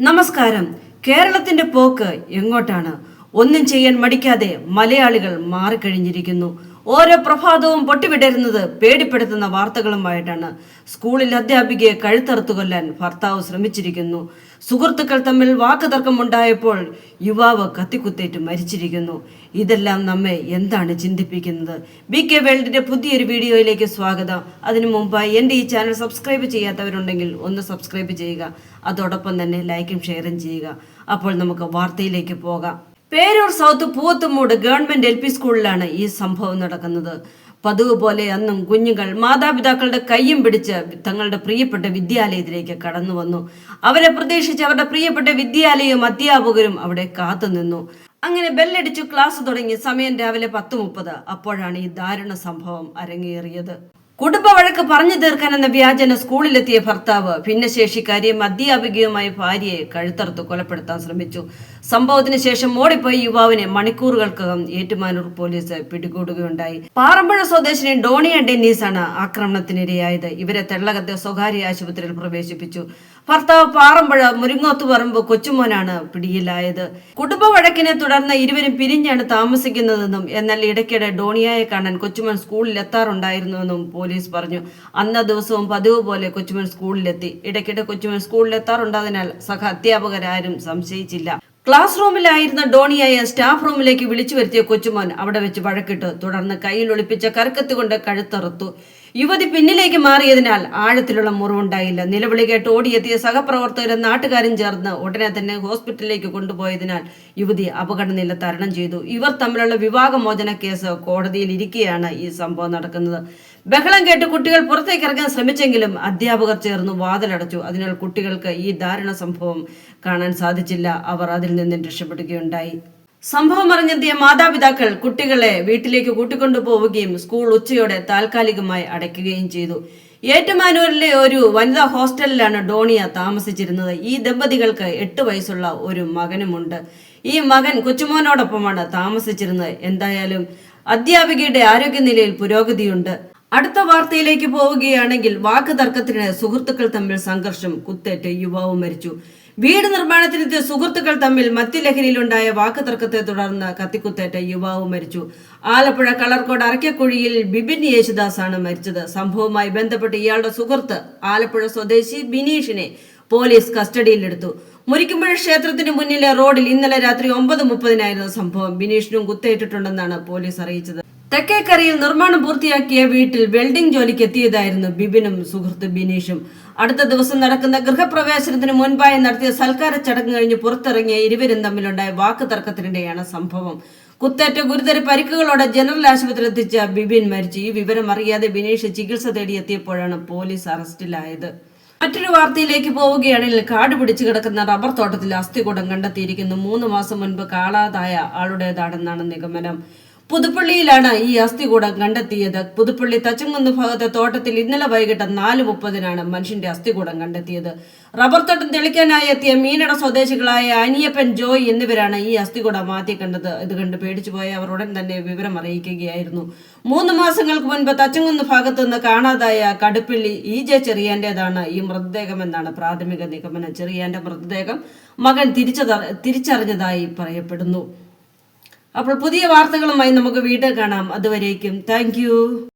നമസ്കാരം. കേരളത്തിന്റെ പോക്ക് എങ്ങോട്ടാണ്? ഒന്നും ചെയ്യാൻ മടിക്കാതെ മലയാളികൾ മാറിക്കഴിഞ്ഞിരിക്കുന്നു. ഓരോ പ്രഭാതവും പൊട്ടിവിടരുന്നത് പേടിപ്പെടുത്തുന്ന വാർത്തകളുമായിട്ടാണ് സ്കൂളിൽ അധ്യാപികയെ കഴുത്തറുത്തു കൊല്ലാൻ ഭർത്താവ് ശ്രമിച്ചിരിക്കുന്നു. സുഹൃത്തുക്കൾ തമ്മിൽ വാക്കുതർക്കമുണ്ടായപ്പോൾ യുവാവ് കത്തിക്കുത്തേറ്റ് മരിച്ചിരിക്കുന്നു. ഇതെല്ലാം നമ്മെ എന്താണ് ചിന്തിപ്പിക്കുന്നത്? ബി കെ വേൾഡിന്റെ പുതിയൊരു വീഡിയോയിലേക്ക് സ്വാഗതം. അതിനു മുമ്പായി എന്റെ ഈ ചാനൽ സബ്സ്ക്രൈബ് ചെയ്യാത്തവരുണ്ടെങ്കിൽ ഒന്ന് സബ്സ്ക്രൈബ് ചെയ്യുക. അതോടൊപ്പം തന്നെ ലൈക്കും ഷെയറും ചെയ്യുക. അപ്പോൾ നമുക്ക് വാർത്തയിലേക്ക് പോകാം. Peroor south Poovathumoodu government L P സ്കൂളിലാണ് ഈ സംഭവം നടക്കുന്നത്. പതിവ് പോലെ അന്നും കുഞ്ഞുങ്ങൾ മാതാപിതാക്കളുടെ കൈയും പിടിച്ച് തങ്ങളുടെ പ്രിയപ്പെട്ട വിദ്യാലയത്തിലേക്ക് കടന്നു വന്നു. അവരെ പ്രതീക്ഷിച്ച് അവരുടെ പ്രിയപ്പെട്ട വിദ്യാലയവും അധ്യാപകരും അവിടെ കാത്തുനിന്നു അങ്ങനെ ബെല്ലടിച്ചു ക്ലാസ് തുടങ്ങി സമയം രാവിലെ പത്ത് മുപ്പത്. അപ്പോഴാണ് ഈ ദാരുണ സംഭവം അരങ്ങേറിയത്. കുടുംബ വഴക്ക് പറഞ്ഞു തീർക്കാനെന്ന വ്യാജന സ്കൂളിലെത്തിയ ഭർത്താവ്. ഭിന്നശേഷിക്കാരിയും അധ്യാപികയുമായ ഭാര്യയെ കഴുത്തറുത്ത് കൊലപ്പെടുത്താൻ ശ്രമിച്ചു. സംഭവത്തിന് ശേഷം ഓടിപ്പോയി യുവാവിനെ മണിക്കൂറുകൾക്കകം ഏറ്റുമാനൂർ പോലീസ് പിടികൂടുകയുണ്ടായി. പാറമ്പുഴ സ്വദേശിനി ഡോണിയ ഡെന്നീസാണ് ആക്രമണത്തിനിരയായത്. ഇവരെ തെള്ളകത്തെ സ്വകാര്യ ആശുപത്രിയിൽ പ്രവേശിപ്പിച്ചു. ഭർത്താവ് പാറമ്പുഴ മുരിങ്ങോത്തുപറമ്പ് കൊച്ചുമോനാണ് പിടിയിലായത്. കുടുംബ വഴക്കിനെ തുടർന്ന് ഇരുവരും പിരിഞ്ഞാണ് താമസിക്കുന്നതെന്നും എന്നാൽ ഇടയ്ക്കിടെ ഡോണിയയെ കാണാൻ കൊച്ചുമോൻ സ്കൂളിൽ എത്താറുണ്ടായിരുന്നുവെന്നും പോലീസ് പറഞ്ഞു. അന്ന ദിവസവും പതിവ് പോലെ കൊച്ചുമൻ സ്കൂളിലെത്തി. ഇടയ്ക്കിടെ കൊച്ചുമൻ സ്കൂളിൽ എത്താറുണ്ടതിനാൽ സഹ അധ്യാപകരാരും സംശയിച്ചില്ല. ക്ലാസ് റൂമിലായിരുന്ന ഡോണിയായ സ്റ്റാഫ് റൂമിലേക്ക് വിളിച്ചു വരുത്തിയ കൊച്ചുമോൻ അവിടെ വെച്ച് വഴക്കിട്ടു. തുടർന്ന് കയ്യിൽ ഒളിപ്പിച്ച കറുക്കത്ത് കൊണ്ട് കഴുത്തറുത്തു. യുവതി പിന്നിലേക്ക് മാറിയതിനാൽ ആഴത്തിലുള്ള മുറിവുണ്ടായില്ല. നിലവിളി കേട്ട് ഓടിയെത്തിയ സഹപ്രവർത്തകരും നാട്ടുകാരും ചേർന്ന് ഉടനെ തന്നെ ഹോസ്പിറ്റലിലേക്ക് കൊണ്ടുപോയതിനാൽ യുവതി അപകടനില തരണം ചെയ്തു. ഇവർ തമ്മിലുള്ള വിവാഹമോചന കേസ് കോടതിയിൽ ഇരിക്കെയാണ് ഈ സംഭവം നടക്കുന്നത്. ബഹളം കേട്ട് കുട്ടികൾ പുറത്തേക്ക് ഇറങ്ങാൻ ശ്രമിച്ചെങ്കിലും അധ്യാപകർ ചേർന്ന് വാതിലടച്ചു. അതിനാൽ കുട്ടികൾക്ക് ഈ ദാരുണ സംഭവം കാണാൻ സാധിച്ചില്ല. അവർ അതിൽ നിന്നും രക്ഷപ്പെടുകയുണ്ടായി. സംഭവം അറിഞ്ഞെത്തിയ മാതാപിതാക്കൾ കുട്ടികളെ വീട്ടിലേക്ക് കൂട്ടിക്കൊണ്ടുപോവുകയും സ്കൂൾ ഉച്ചയോടെ താൽക്കാലികമായി അടയ്ക്കുകയും ചെയ്തു. ഏറ്റുമാനൂരിലെ ഒരു വനിതാ ഹോസ്റ്റലിലാണ് ഡോണിയ താമസിച്ചിരുന്നത്. ഈ ദമ്പതികൾക്ക് എട്ട് വയസ്സുള്ള ഒരു മകനുമുണ്ട്. ഈ മകൻ കൊച്ചുമോനോടൊപ്പമാണ് താമസിച്ചിരുന്നത്. എന്തായാലും അധ്യാപികയുടെ ആരോഗ്യനിലയിൽ പുരോഗതിയുണ്ട്. അടുത്ത വാർത്തയിലേക്ക് പോവുകയാണെങ്കിൽ വാക്ക് തർക്കത്തിന് സുഹൃത്തുക്കൾ തമ്മിൽ സംഘർഷം കുത്തേറ്റ് യുവാവ് മരിച്ചു. വീട് നിർമ്മാണത്തിനെത്തിയ സുഹൃത്തുക്കൾ തമ്മിൽ മദ്യലഹരിയിലുണ്ടായ വാക്ക് തർക്കത്തെ തുടർന്ന് കത്തിക്കുത്തേറ്റ യുവാവ് മരിച്ചു. ആലപ്പുഴ കളർക്കോട് അറക്കക്കുഴിയിൽ ബിബിൻ യേശുദാസ് ആണ് മരിച്ചത്. സംഭവവുമായി ബന്ധപ്പെട്ട് ഇയാളുടെ സുഹൃത്ത് ആലപ്പുഴ സ്വദേശി ബിനീഷിനെ പോലീസ് കസ്റ്റഡിയിലെടുത്തു. മുരിക്കുമ്പുഴ ക്ഷേത്രത്തിന് മുന്നിലെ റോഡിൽ ഇന്നലെ രാത്രി ഒമ്പത് മുപ്പതിനായിരുന്നു സംഭവം. ബിനീഷിനും കുത്തേറ്റിട്ടുണ്ടെന്നാണ് പോലീസ് അറിയിച്ചത്. തെക്കേക്കരയിൽ നിർമ്മാണം പൂർത്തിയാക്കിയ വീട്ടിൽ വെൽഡിംഗ് ജോലിക്ക് എത്തിയതായിരുന്നു ബിബിനും സുഹൃത്ത് ബിനീഷും. അടുത്ത ദിവസം നടക്കുന്ന ഗൃഹപ്രവേശനത്തിന് മുൻപായി നടത്തിയ സൽക്കാര ചടങ്ങ് കഴിഞ്ഞ് പുറത്തിറങ്ങിയ ഇരുവരും തമ്മിലുണ്ടായ വാക്ക് തർക്കത്തിനിടെയാണ് സംഭവം. കുത്തേറ്റ ഗുരുതര പരിക്കുകളോടെ ജനറൽ ആശുപത്രിയിൽ എത്തിച്ച ബിബിൻ മരിച്ചു. ഈ വിവരം അറിയാതെ ബിനീഷ് ചികിത്സ തേടിയെത്തിയപ്പോഴാണ് പോലീസ് അറസ്റ്റിലായത്. മറ്റൊരു വാർത്തയിലേക്ക് പോവുകയാണെങ്കിൽ കാട് പിടിച്ചു കിടക്കുന്ന റബ്ബർ തോട്ടത്തിൽ അസ്ഥികൂടം കണ്ടെത്തിയിരിക്കുന്നു. മൂന്ന് മാസം മുൻപ് കാണാതായ ആളുടേതാണെന്നാണ് നിഗമനം. പുതുപ്പള്ളിയിലാണ് ഈ അസ്ഥികൂടം കണ്ടെത്തിയത്. പുതുപ്പള്ളി തച്ചങ്കുന്ന് ഭാഗത്തെ തോട്ടത്തിൽ ഇന്നലെ വൈകിട്ട് നാല് മുപ്പതിനാണ് മനുഷ്യന്റെ അസ്ഥികൂടം കണ്ടെത്തിയത്. റബ്ബർ തോട്ടം തെളിക്കാനായി എത്തിയ മീനട സ്വദേശികളായ അനിയപ്പൻ ജോയ് എന്നിവരാണ് ഈ അസ്ഥികൂടം ആദ്യം കണ്ടത്. ഇത് കണ്ട് പേടിച്ചു പോയ അവർ ഉടൻ തന്നെ വിവരം അറിയിക്കുകയായിരുന്നു. മൂന്ന് മാസങ്ങൾക്ക് മുൻപ് തച്ചങ്കുന്ന് ഭാഗത്തു നിന്ന് കാണാതായ കടുപ്പിള്ളി ഇ ജെ ചെറിയാന്റേതാണ് ഈ മൃതദേഹമെന്നാണ് പ്രാഥമിക നിഗമനം. ചെറിയാന്റെ മൃതദേഹം മകൻ തിരിച്ചറിഞ്ഞതായി പറയപ്പെടുന്നു. അപ്പോൾ പുതിയ വാർത്തകളുമായി നമുക്ക് വീണ്ടും കാണാം. അതുവരേക്കും. താങ്ക്